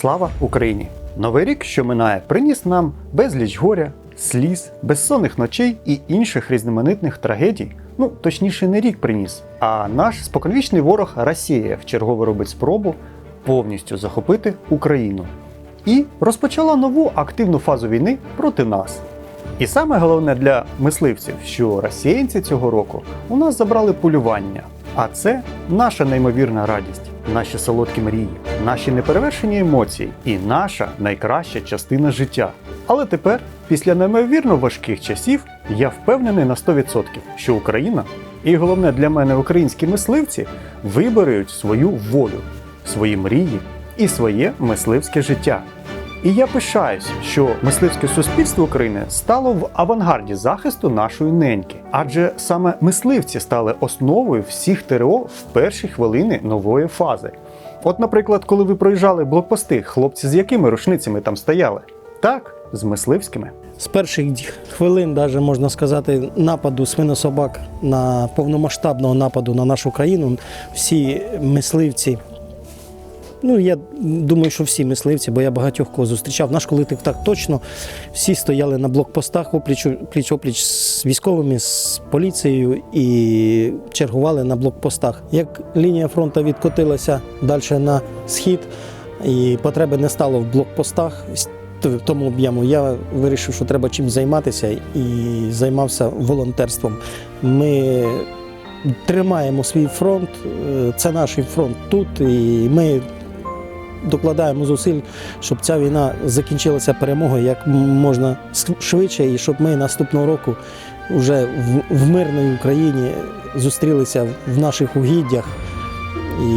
Слава Україні! Новий рік, що минає, приніс нам безліч горя, сліз, безсонних ночей і інших різноманітних трагедій. Ну, точніше, не рік приніс, а наш споконвічний ворог Росія вчергове робить спробу повністю захопити Україну і розпочала нову активну фазу війни проти нас. І саме головне для мисливців, що росіянці цього року у нас забрали полювання. А це наша неймовірна радість, наші солодкі мрії, наші неперевершені емоції і наша найкраща частина життя. Але тепер, після неймовірно важких часів, я впевнений на 100%, що Україна, і головне для мене українські мисливці, виберуть свою волю, свої мрії і своє мисливське життя. І я пишаюсь, що мисливське суспільство України стало в авангарді захисту нашої неньки, адже саме мисливці стали основою всіх ТРО в перші хвилини нової фази. От, наприклад, коли ви проїжджали блокпости, хлопці з якими рушницями там стояли? Так, з мисливськими. З перших хвилин, даже можна сказати, нападу свинособак на повномасштабного нападу на нашу країну, всі мисливці. Ну, я думаю, що всі мисливці, бо я багатьох кого зустрічав. Наш колектив так точно. Всі стояли на блокпостах опліч пліч опліч з військовими, з поліцією і чергували на блокпостах. Як лінія фронту відкотилася далі на схід, і потреби не стало в блокпостах в тому об'єму, я вирішив, що треба чим займатися і займався волонтерством. Ми тримаємо свій фронт, е, це наш фронт тут, і ми докладаємо зусиль, щоб ця війна закінчилася перемогою як можна швидше, і щоб ми наступного року вже в, мирній Україні зустрілися в наших угіддях і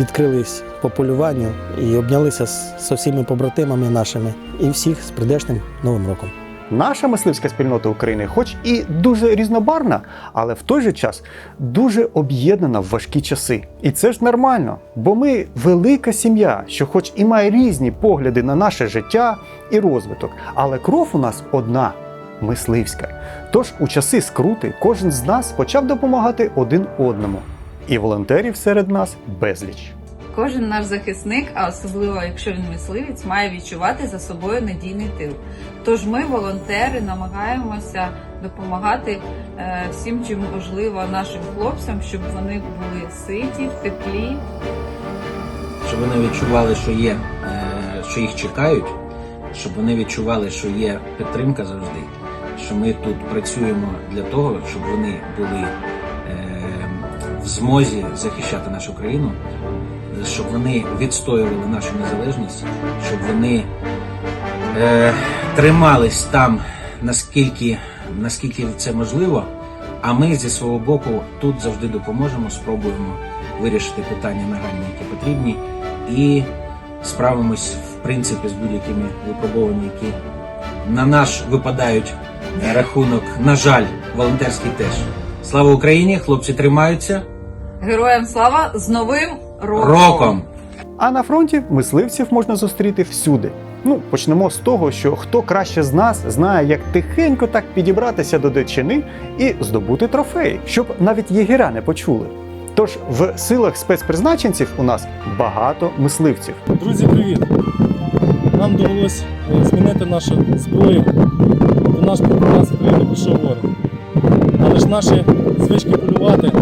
відкрились по полюванню, і обнялися з, всіми побратимами нашими, і всіх з прийдешним Новим роком. Наша мисливська спільнота України, хоч і дуже різнобарна, але в той же час дуже об'єднана в важкі часи. І це ж нормально, бо ми велика сім'я, що, хоч і має різні погляди на наше життя і розвиток, але кров у нас одна мисливська. Тож у часи скрути кожен з нас почав допомагати один одному. І волонтерів серед нас безліч. Кожен наш захисник, а особливо якщо він мисливець, має відчувати за собою надійний тил. Тож ми, волонтери, намагаємося допомагати е, всім, чим можливо, нашим хлопцям, щоб вони були ситі, в теплі, щоб вони відчували, що є, е, що їх чекають, щоб вони відчували, що є підтримка завжди, що ми тут працюємо для того, щоб вони були е, в змозі захищати нашу країну, щоб вони відстоювали нашу незалежність, щоб вони е, тримались там, наскільки, наскільки це можливо. А ми зі свого боку тут завжди допоможемо, спробуємо вирішити питання нагальні, які потрібні, і справимось в принципі з будь-якими випробуваннями, які на наш випадають рахунок, на жаль, волонтерський теж. Слава Україні! Хлопці тримаються Героям слава з новим роком! роком! А на фронті мисливців можна зустріти всюди. Ну, почнемо з того, що хто краще з нас знає, як тихенько так підібратися до дичини і здобути трофеї, щоб навіть єгеря не почули. Тож в силах спецпризначенців у нас багато мисливців. Друзі, привіт! Нам довелось е, змінити нашу зброю, бо наш нас в пішов ворог. Але ж наші звички полювати,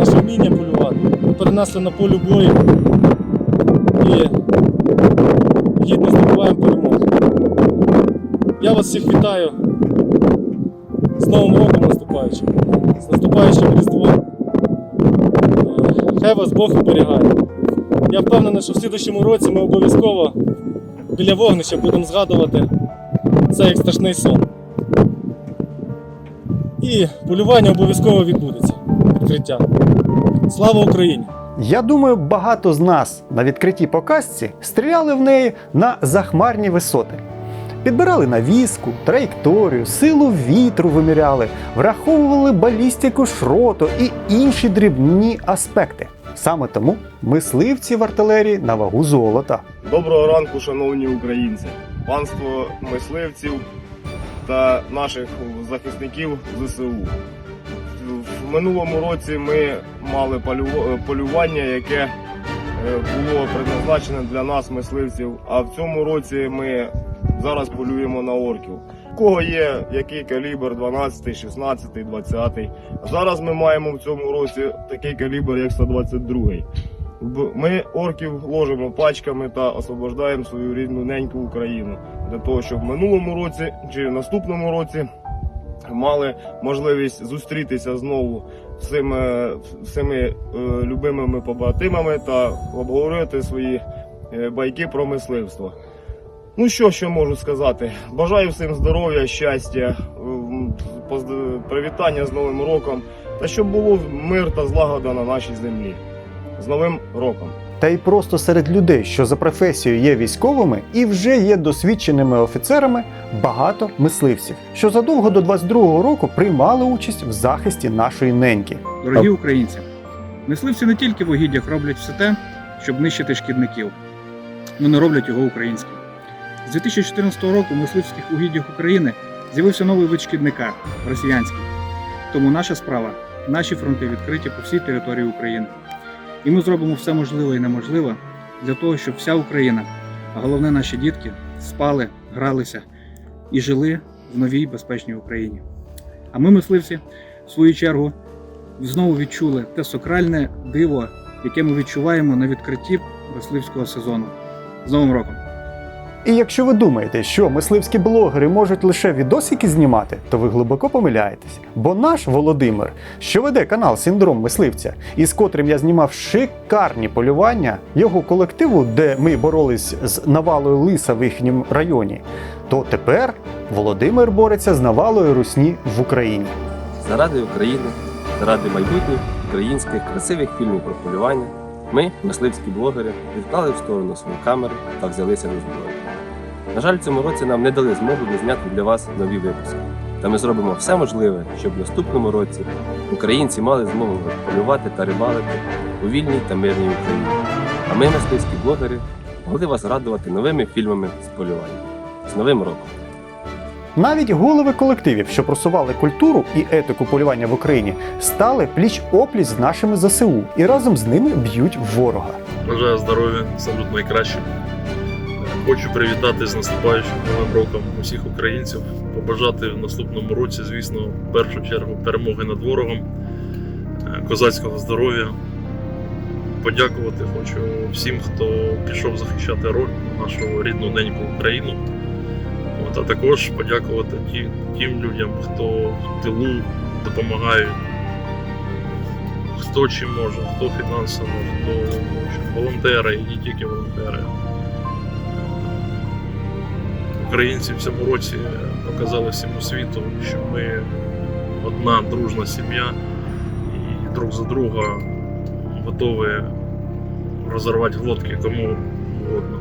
наше вміння полювати, перенесли на полю бою і гідно здобуваємо перемогу. Я вас всіх вітаю з Новим роком наступаючим, з наступаючим Різдвом. Е, Хай вас Бог оберігає. Я впевнений, що в слідущому році ми обов'язково біля вогнища будемо згадувати це як страшний сон. І полювання обов'язково відбудеться. Відкриття. Слава Україні! Я думаю, багато з нас на відкритій показці стріляли в неї на захмарні висоти. Підбирали навіску, траєкторію, силу вітру виміряли, враховували балістику шроту і інші дрібні аспекти. Саме тому мисливці в артилерії на вагу золота. Доброго ранку, шановні українці, панство мисливців та наших захисників ЗСУ. Минулому році ми мали полювання, яке е, було предназначене для нас, мисливців. А в цьому році ми зараз полюємо на орків. У кого є який калібр 12, 16, 20. Зараз ми маємо в цьому році такий калібр, як 122. Б- Ми орків ложимо пачками та освобождаємо свою рідну неньку Україну для того, щоб в минулому році чи в наступному році мали можливість зустрітися знову цими, з е, любимими побратимами та обговорити свої е, байки про мисливство. Ну що ще можу сказати? Бажаю всім здоров'я, щастя, привітання з Новим роком та щоб було мир та злагода на нашій землі. З Новим роком! Та й просто серед людей, що за професією є військовими і вже є досвідченими офіцерами, багато мисливців, що задовго до 22-го року приймали участь в захисті нашої неньки. Дорогі українці, мисливці не тільки в угіддях роблять все те, щоб нищити шкідників, вони роблять його українським. З 2014 року в мисливських угіддях України з'явився новий вид шкідника росіянський. Тому наша справа, наші фронти відкриті по всій території України. І ми зробимо все можливе і неможливе для того, щоб вся Україна, а головне наші дітки, спали, гралися і жили в новій безпечній Україні. А ми, мисливці, в свою чергу, знову відчули те сакральне диво, яке ми відчуваємо на відкритті мисливського сезону. З Новим роком! І якщо ви думаєте, що мисливські блогери можуть лише відосики знімати, то ви глибоко помиляєтесь. Бо наш Володимир, що веде канал Синдром мисливця, і з котрим я знімав шикарні полювання його колективу, де ми боролись з навалою лиса в їхньому районі, то тепер Володимир бореться з навалою русні в Україні. Заради України, заради майбутніх українських красивих фільмів про полювання, ми, мисливські блогери, відклали в сторону свої камери та взялися до зброї. На жаль, цьому році нам не дали змогу зняти для вас нові випуски. Та ми зробимо все можливе, щоб в наступному році українці мали змогу полювати та рибалити у вільній та мирній Україні. А ми, мисливські блогери, могли вас радувати новими фільмами з полювання. З Новим роком! Навіть голови колективів, що просували культуру і етику полювання в Україні, стали пліч опліч з нашими ЗСУ і разом з ними б'ють ворога. Бажаю здоров'я, салют найкраще. Хочу привітати з наступаючим новим роком усіх українців, побажати в наступному році, звісно, в першу чергу перемоги над ворогом, е, козацького здоров'я. Подякувати хочу всім, хто пішов захищати роль нашу рідну неньку Україну. От, а також подякувати ті, тим людям, хто в тилу допомагають, хто чим може, хто фінансово, хто волонтери і не тільки волонтери. Українці в цьому році показали всьому світу, що ми одна дружна сім'я і друг за друга готові розірвати глотки кому угодно.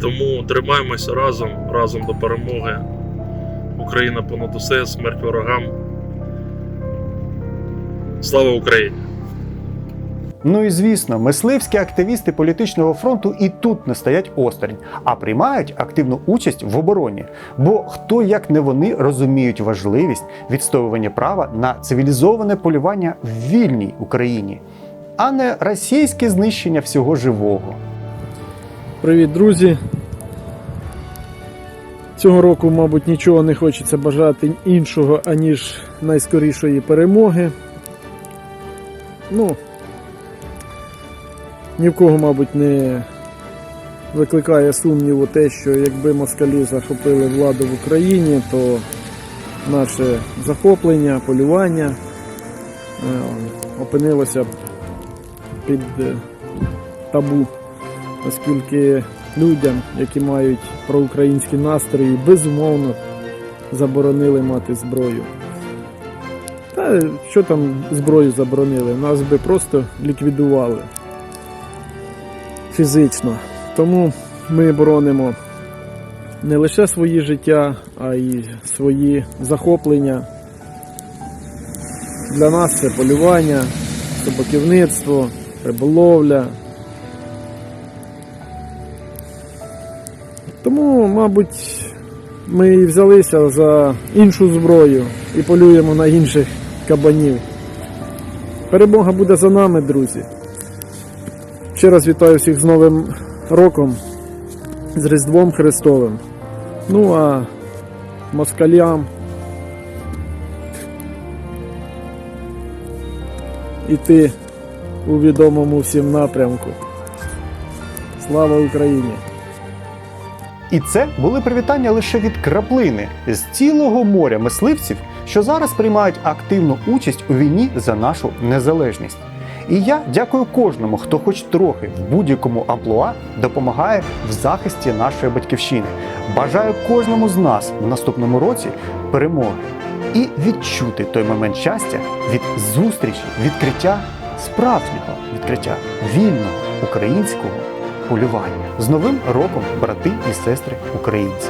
Тому тримаємося разом, разом до перемоги. Україна понад усе, смерть ворогам. Слава Україні! Ну і звісно, мисливські активісти політичного фронту і тут не стоять осторонь, а приймають активну участь в обороні. Бо хто як не вони розуміють важливість відстоювання права на цивілізоване полювання в вільній Україні, а не російське знищення всього живого. Привіт, друзі! Цього року, мабуть, нічого не хочеться бажати іншого, аніж найскорішої перемоги. Ну, ні в кого, мабуть, не викликає сумніву те, що якби москалі захопили владу в Україні, то наше захоплення, полювання е, опинилося б під е, табу оскільки людям, які мають проукраїнські настрої, безумовно заборонили мати зброю. Та що там зброю заборонили? Нас би просто ліквідували фізично. Тому ми боронимо не лише свої життя, а й свої захоплення. Для нас це полювання, собаківництво, риболовля, Тому, мабуть, ми і взялися за іншу зброю і полюємо на інших кабанів. Перемога буде за нами, друзі. Ще раз вітаю всіх з Новим роком, з Різдвом Христовим. Ну а москалям іти у відомому всім напрямку. Слава Україні! І це були привітання лише від краплини з цілого моря мисливців, що зараз приймають активну участь у війні за нашу незалежність. І я дякую кожному, хто хоч трохи в будь-якому амплуа допомагає в захисті нашої батьківщини. Бажаю кожному з нас в наступному році перемоги і відчути той момент щастя від зустрічі, відкриття справжнього відкриття вільного українського полювання. З Новим роком, брати і сестри українці!